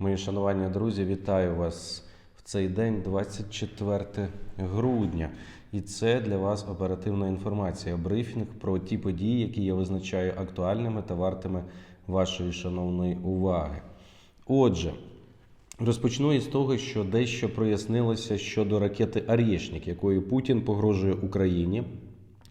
Мої шанування друзі, вітаю вас в цей день, 24 грудня. І це для вас оперативна інформація, брифінг про ті події, які я визначаю актуальними та вартими вашої шановної уваги. Отже, розпочну із того, що дещо прояснилося щодо ракети Арєшнік, якою Путін погрожує Україні.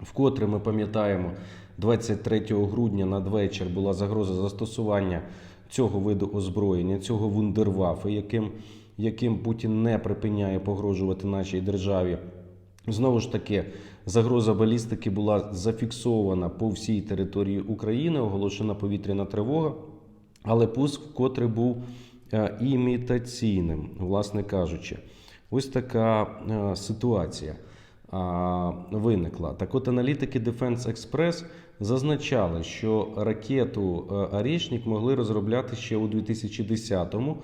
Вкотре ми пам'ятаємо, 23 грудня надвечір була загроза застосування цього виду озброєння, цього вундервафи, яким, яким Путін не припиняє погрожувати нашій державі. Знову ж таки, загроза балістики була зафіксована по всій території України, оголошена повітряна тривога, але пуск вкотре був е, імітаційним, власне кажучи. Ось така е, ситуація виникла. Так от аналітики Defense Express зазначали, що ракету е, Арішнік могли розробляти ще у 2010-му.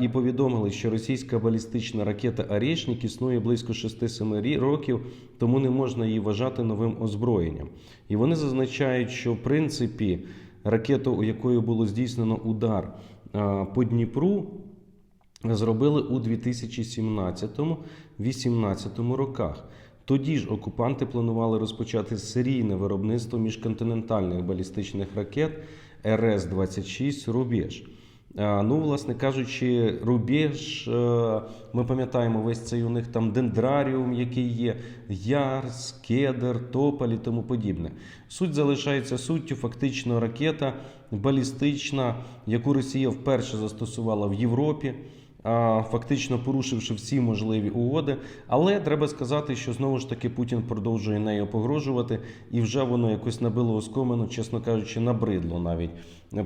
І повідомили, що російська балістична ракета Арєшнік існує близько 6-7 років, тому не можна її вважати новим озброєнням. І вони зазначають, що в принципі ракету, у якою було здійснено удар по Дніпру, зробили у 2017-18 роках. Тоді ж окупанти планували розпочати серійне виробництво міжконтинентальних балістичних ракет РС-26 Рубеж. Ну, власне кажучи, Рубеж, е, ми пам'ятаємо весь цей у них там дендраріум, який є, Ярс, Кедр, Тополь і тому подібне. Суть залишається суттю, фактично ракета балістична, яку Росія вперше застосувала в Європі фактично порушивши всі можливі угоди. Але треба сказати, що знову ж таки Путін продовжує нею погрожувати, і вже воно якось набило оскомину, чесно кажучи, набридло навіть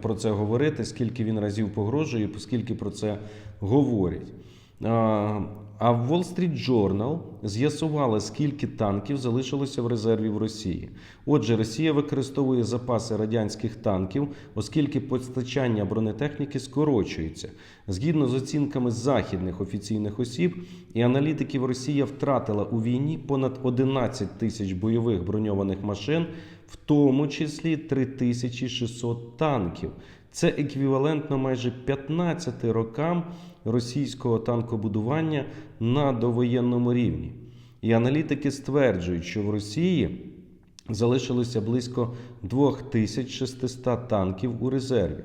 про це говорити, скільки він разів погрожує, скільки про це говорять. А, в Wall Street Journal з'ясували, скільки танків залишилося в резерві в Росії. Отже, Росія використовує запаси радянських танків, оскільки постачання бронетехніки скорочується. Згідно з оцінками західних офіційних осіб і аналітиків, Росія втратила у війні понад 11 тисяч бойових броньованих машин, в тому числі 3600 танків. Це еквівалентно майже 15 рокам російського танкобудування на довоєнному рівні. І аналітики стверджують, що в Росії залишилося близько 2600 танків у резерві.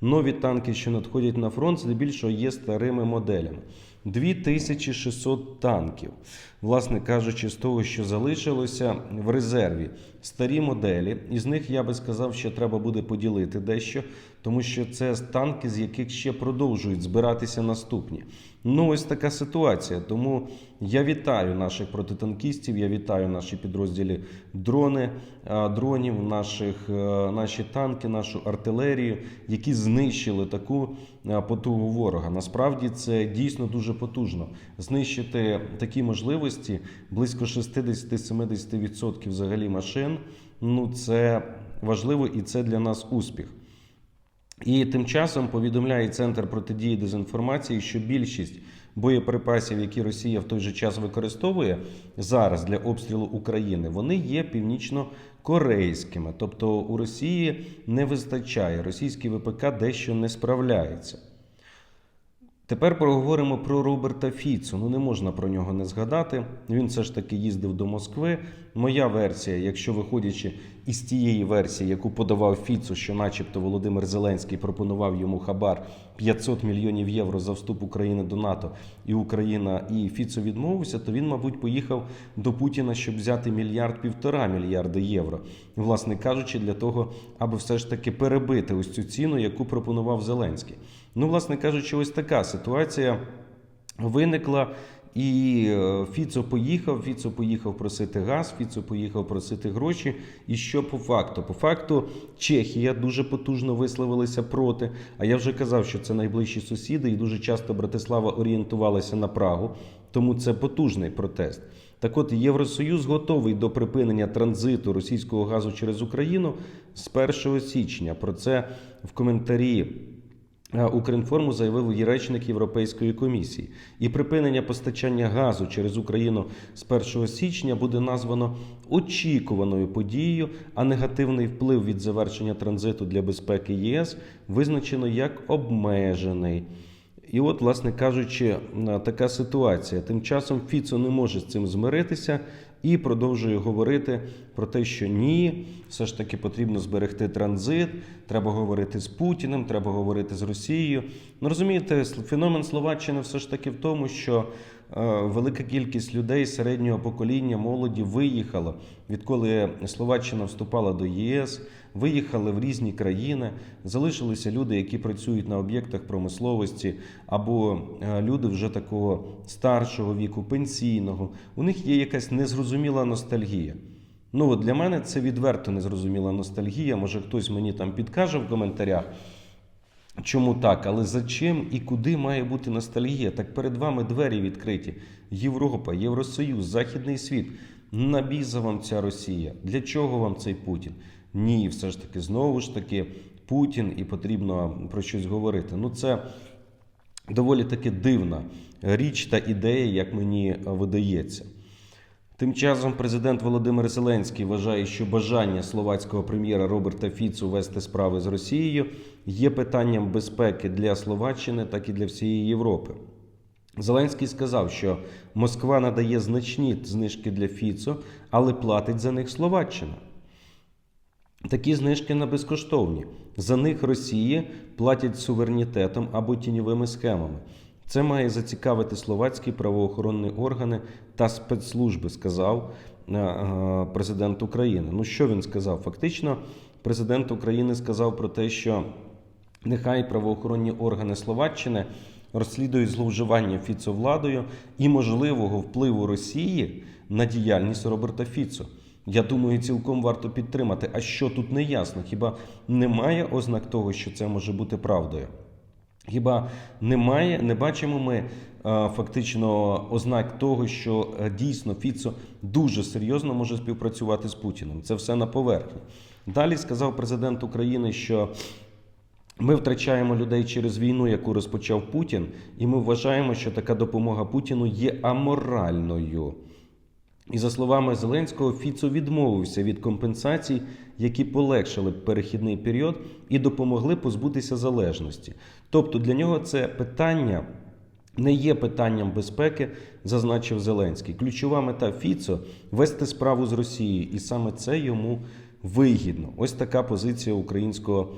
Нові танки, що надходять на фронт, здебільшого є старими моделями. 2600 танків, власне кажучи, з того, що залишилося в резерві. Старі моделі, із них я би сказав, що треба буде поділити дещо, тому що це танки, з яких ще продовжують збиратися наступні. Ну, ось така ситуація. Тому я вітаю наших протитанкістів, я вітаю наші підрозділі дрони, дронів, наших, е, наші танки, нашу артилерію, які знищили таку е, потугу ворога. Насправді це дійсно дуже потужно. Знищити такі можливості близько 60-70% взагалі машин. Ну це важливо і це для нас успіх. І тим часом повідомляє Центр протидії дезінформації, що більшість боєприпасів, які Росія в той же час використовує зараз для обстрілу України, вони є північно-корейськими. Тобто у Росії не вистачає, російський ВПК дещо не справляється. Тепер поговоримо про Роберта Фіцу. Ну не можна про нього не згадати. Він все ж таки їздив до Москви. Моя версія, якщо виходячи із тієї версії, яку подавав Фіцу, що, начебто, Володимир Зеленський пропонував йому хабар 500 мільйонів євро за вступ України до НАТО, і Україна і Фіцо відмовився, то він, мабуть, поїхав до Путіна, щоб взяти мільярд півтора мільярда євро. Власне кажучи, для того, аби все ж таки перебити ось цю ціну, яку пропонував Зеленський. Ну, власне кажучи, ось така ситуація виникла. І е, Фіцо поїхав, Фіцо поїхав просити газ, Фіцо поїхав просити гроші. І що по факту? По факту Чехія дуже потужно висловилася проти. А я вже казав, що це найближчі сусіди, і дуже часто Братислава орієнтувалася на Прагу, тому це потужний протест. Так от Євросоюз готовий до припинення транзиту російського газу через Україну з 1 січня. Про це в коментарі Укрінформу заявив її речник Європейської комісії. І припинення постачання газу через Україну з 1 січня буде названо очікуваною подією, а негативний вплив від завершення транзиту для безпеки ЄС визначено як обмежений. І от, власне кажучи, така ситуація. Тим часом Фіцо не може з цим змиритися і продовжує говорити про те, що ні, все ж таки потрібно зберегти транзит, треба говорити з Путіним, треба говорити з Росією. Ну розумієте, феномен Словаччини все ж таки в тому, що е, велика кількість людей середнього покоління молоді виїхала, відколи Словаччина вступала до ЄС, виїхали в різні країни, залишилися люди, які працюють на об'єктах промисловості, або е, люди вже такого старшого віку, пенсійного. У них є якась незрозуміла ностальгія. Ну от для мене це відверто незрозуміла ностальгія. Може хтось мені там підкаже в коментарях. Чому так? Але за чим і куди має бути ностальгія? Так перед вами двері відкриті. Європа, Євросоюз, Західний світ. Набіза вам ця Росія. Для чого вам цей Путін? Ні, все ж таки, знову ж таки, Путін і потрібно про щось говорити. Ну, це доволі таки дивна річ та ідея, як мені видається. Тим часом президент Володимир Зеленський вважає, що бажання словацького прем'єра Роберта Фіцу вести справи з Росією є питанням безпеки для Словаччини, так і для всієї Європи. Зеленський сказав, що Москва надає значні знижки для Фіцо, але платить за них Словаччина. Такі знижки не безкоштовні. За них Росії платять суверенітетом або тіньовими схемами. Це має зацікавити словацькі правоохоронні органи та спецслужби, сказав е, е, президент України. Ну що він сказав? Фактично, президент України сказав про те, що нехай правоохоронні органи Словаччини розслідують зловживання Фіцо владою і можливого впливу Росії на діяльність Роберта Фіцо. Я думаю, цілком варто підтримати. А що тут не ясно? Хіба немає ознак того, що це може бути правдою? Хіба немає, не бачимо ми е, фактично ознак того, що е, дійсно Фіцо дуже серйозно може співпрацювати з Путіним. Це все на поверхні. Далі сказав президент України, що ми втрачаємо людей через війну, яку розпочав Путін, і ми вважаємо, що така допомога Путіну є аморальною. І за словами Зеленського, Фіцо відмовився від компенсацій, які полегшили перехідний період і допомогли позбутися залежності. Тобто для нього це питання не є питанням безпеки, зазначив Зеленський. Ключова мета Фіцо вести справу з Росією, і саме це йому вигідно. Ось така позиція українського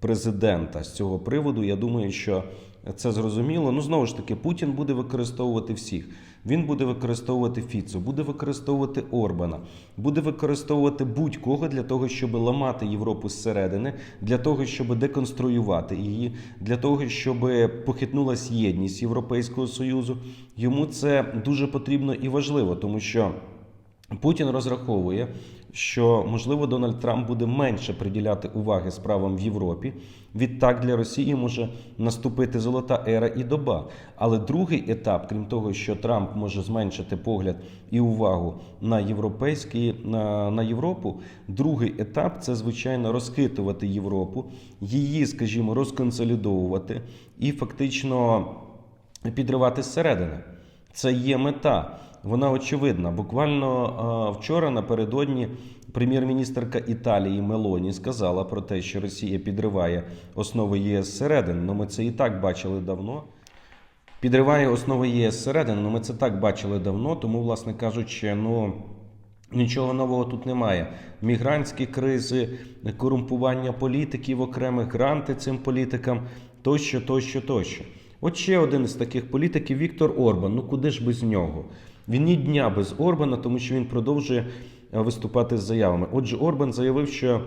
президента з цього приводу. Я думаю, що це зрозуміло. Ну знову ж таки, Путін буде використовувати всіх. Він буде використовувати Фіцо, буде використовувати Орбана, буде використовувати будь-кого для того, щоб ламати Європу зсередини, для того, щоб деконструювати її, для того, щоб похитнулась єдність Європейського союзу. Йому це дуже потрібно і важливо, тому що. Путін розраховує, що можливо Дональд Трамп буде менше приділяти уваги справам в Європі. Відтак для Росії може наступити золота ера і доба. Але другий етап, крім того, що Трамп може зменшити погляд і увагу на європейські на, на Європу. Другий етап це звичайно розхитувати Європу, її, скажімо, розконсолідовувати і фактично підривати зсередини. Це є мета. Вона очевидна. Буквально вчора напередодні прем'єр-міністерка Італії Мелоні сказала про те, що Росія підриває основи ЄС зсередини. Ну ми це і так бачили давно. Підриває основи ЄС зсередини. Ну ми це так бачили давно, тому, власне кажучи, ну. Нічого нового тут немає. Мігрантські кризи, корумпування політиків, окремих гранти цим політикам, тощо, тощо, тощо. От ще один із таких політиків Віктор Орбан. Ну куди ж без нього? Він ні дня без Орбана, тому що він продовжує е, виступати з заявами. Отже, Орбан заявив, що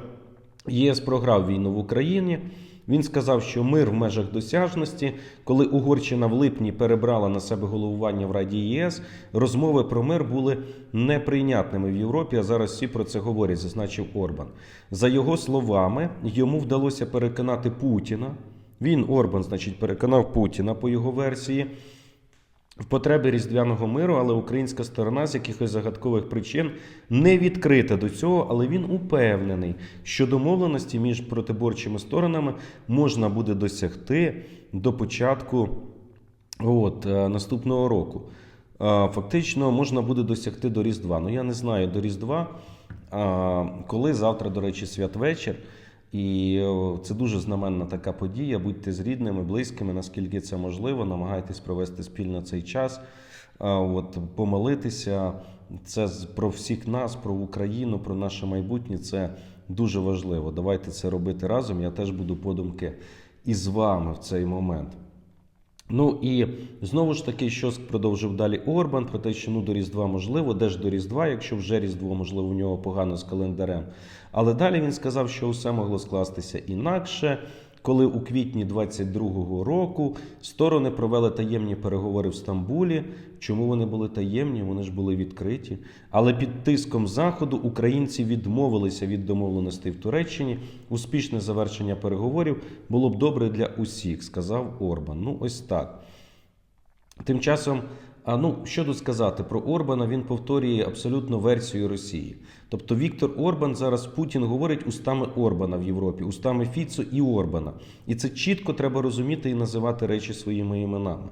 ЄС програв війну в Україні. Він сказав, що мир в межах досяжності, коли Угорщина в липні перебрала на себе головування в Раді ЄС, розмови про мир були неприйнятними в Європі. А зараз всі про це говорять, зазначив Орбан. За його словами, йому вдалося переконати Путіна. Він Орбан, значить, переконав Путіна по його версії. В потребі різдвяного миру, але українська сторона з якихось загадкових причин не відкрита до цього, але він упевнений, що домовленості між протиборчими сторонами можна буде досягти до початку от, е, наступного року. Фактично можна буде досягти до Різдва. Ну я не знаю до Різдва, коли завтра, до речі, святвечір. І це дуже знаменна така подія. Будьте з рідними, близькими, наскільки це можливо. Намагайтесь провести спільно цей час, от, помолитися. Це про всіх нас, про Україну, про наше майбутнє. Це дуже важливо. Давайте це робити разом. Я теж буду подумки із вами в цей момент. Ну і знову ж таки, що продовжив далі Орбан про те, що ну до Різдва можливо, де ж до Різдва, якщо вже Різдво, можливо, у нього погано з календарем. Але далі він сказав, що усе могло скластися інакше, коли у квітні 22-го року сторони провели таємні переговори в Стамбулі. Чому вони були таємні? Вони ж були відкриті. Але під тиском заходу українці відмовилися від домовленостей в Туреччині. Успішне завершення переговорів було б добре для усіх, сказав Орбан. Ну, ось так. Тим часом, а ну що тут сказати про Орбана? Він повторює абсолютно версію Росії. Тобто Віктор Орбан зараз Путін говорить устами Орбана в Європі, устами Фіцо і Орбана. І це чітко треба розуміти і називати речі своїми іменами.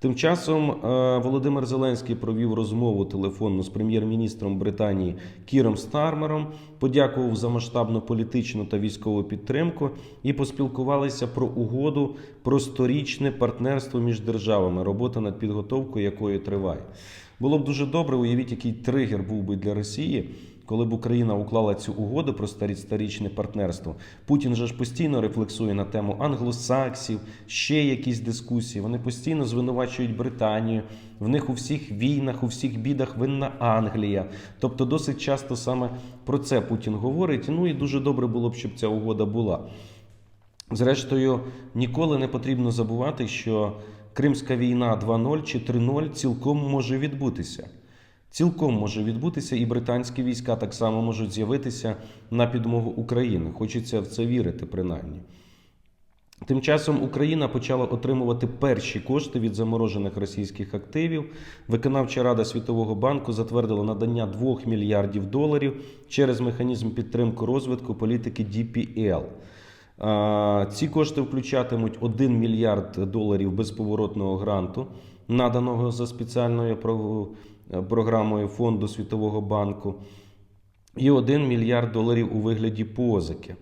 Тим часом е, Володимир Зеленський провів розмову телефонну з прем'єр-міністром Британії Кіром Стармером, подякував за масштабну політичну та військову підтримку і поспілкувалися про угоду про сторічне партнерство між державами, робота над підготовкою якої триває. Було б дуже добре, уявіть, який тригер був би для Росії. Коли б Україна уклала цю угоду про старі- старічне партнерство, Путін же ж постійно рефлексує на тему англосаксів, ще якісь дискусії. Вони постійно звинувачують Британію. В них у всіх війнах, у всіх бідах винна Англія. Тобто, досить часто саме про це Путін говорить. Ну і дуже добре було б, щоб ця угода була. Зрештою, ніколи не потрібно забувати, що Кримська війна 2.0 чи 3.0 цілком може відбутися. Цілком може відбутися, і британські війська так само можуть з'явитися на підмогу України. Хочеться в це вірити, принаймні. Тим часом Україна почала отримувати перші кошти від заморожених російських активів. Виконавча рада Світового банку затвердила надання 2 мільярдів доларів через механізм підтримки розвитку політики DPL. Ці кошти включатимуть 1 мільярд доларів безповоротного гранту, наданого за спеціальною програмою Фонду Світового банку, і 1 мільярд доларів у вигляді позики.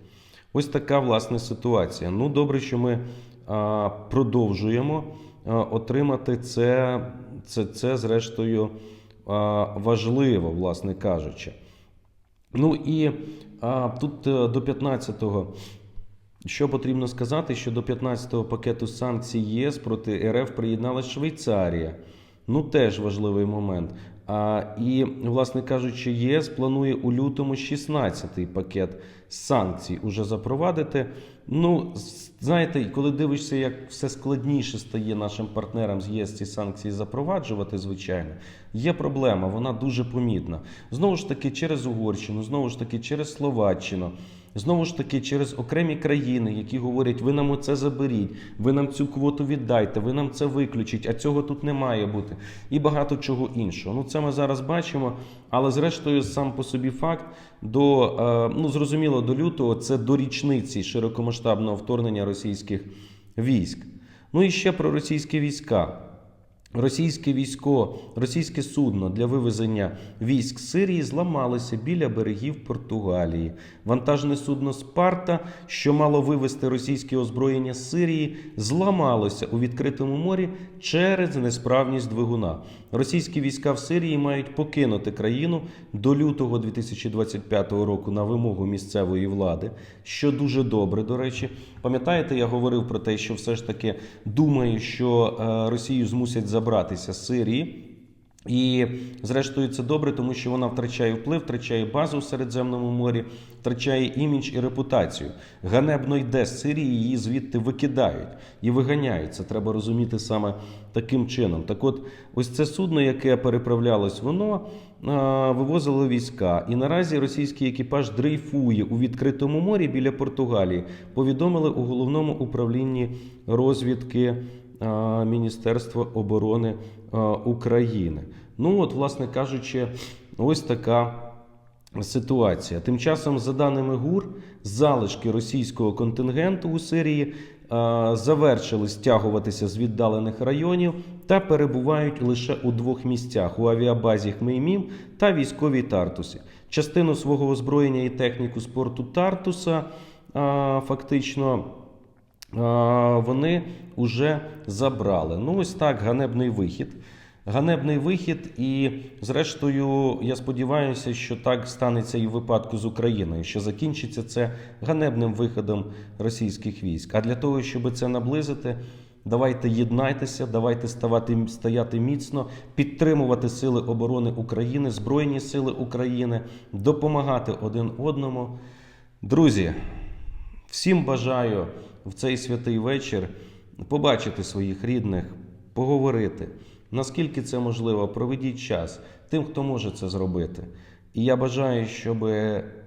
Ось така власне ситуація. Ну, добре, що ми а, продовжуємо а, отримати це, це, це зрештою а, важливо, власне кажучи. Ну і а, тут е, до 15-го. Що потрібно сказати, що до 15-го пакету санкцій ЄС проти РФ приєдналась Швейцарія. Ну, теж важливий момент. А, і, власне кажучи, ЄС планує у лютому 16-й пакет санкцій уже запровадити. Ну, знаєте, коли дивишся, як все складніше стає нашим партнерам з ЄС ці санкції запроваджувати, звичайно, є проблема, вона дуже помітна. Знову ж таки, через Угорщину, знову ж таки, через Словаччину. Знову ж таки, через окремі країни, які говорять, ви нам оце заберіть, ви нам цю квоту віддайте, ви нам це виключіть, а цього тут не має бути. І багато чого іншого. Ну, це ми зараз бачимо. Але зрештою, сам по собі факт до е, ну зрозуміло, до лютого це до річниці широкомасштабного вторгнення російських військ. Ну і ще про російські війська. Російське військо, російське судно для вивезення військ Сирії зламалося біля берегів Португалії. Вантажне судно Спарта, що мало вивезти російське озброєння з Сирії, зламалося у відкритому морі через несправність двигуна. Російські війська в Сирії мають покинути країну до лютого 2025 року на вимогу місцевої влади, що дуже добре, до речі. Пам'ятаєте, я говорив про те, що все ж таки думаю, що е, Росію змусять забратися з Сирії. І, зрештою, це добре, тому що вона втрачає вплив, втрачає базу в Середземному морі, втрачає імідж і репутацію. Ганебно йде з Сирії, її звідти викидають і виганяють. Це треба розуміти саме таким чином. Так от, ось це судно, яке переправлялось, воно а, вивозило війська. І наразі російський екіпаж дрейфує у відкритому морі біля Португалії. Повідомили у головному управлінні розвідки Міністерства оборони України. Ну, от, власне кажучи, ось така ситуація. Тим часом, за даними ГУР, залишки російського контингенту у Сирії завершили стягуватися з віддалених районів та перебувають лише у двох місцях: у авіабазі Хмеймім та військовій Тартусі. Частину свого озброєння і техніку спорту Тартуса фактично. Вони вже забрали. Ну, ось так, ганебний вихід. Ганебний вихід, і зрештою, я сподіваюся, що так станеться і в випадку з Україною, що закінчиться це ганебним виходом російських військ. А для того, щоб це наблизити, давайте єднайтеся, давайте ставати стояти міцно, підтримувати сили оборони України, Збройні сили України, допомагати один одному. Друзі, всім бажаю в цей святий вечір побачити своїх рідних, поговорити. Наскільки це можливо, проведіть час тим, хто може це зробити. І я бажаю, щоб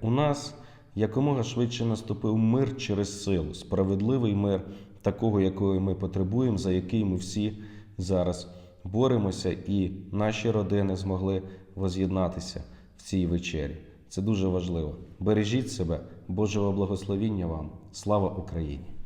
у нас якомога швидше наступив мир через силу, справедливий мир, такого, якого ми потребуємо, за який ми всі зараз боремося, і наші родини змогли воз'єднатися в цій вечері. Це дуже важливо. Бережіть себе, Божого благословіння вам. Слава Україні!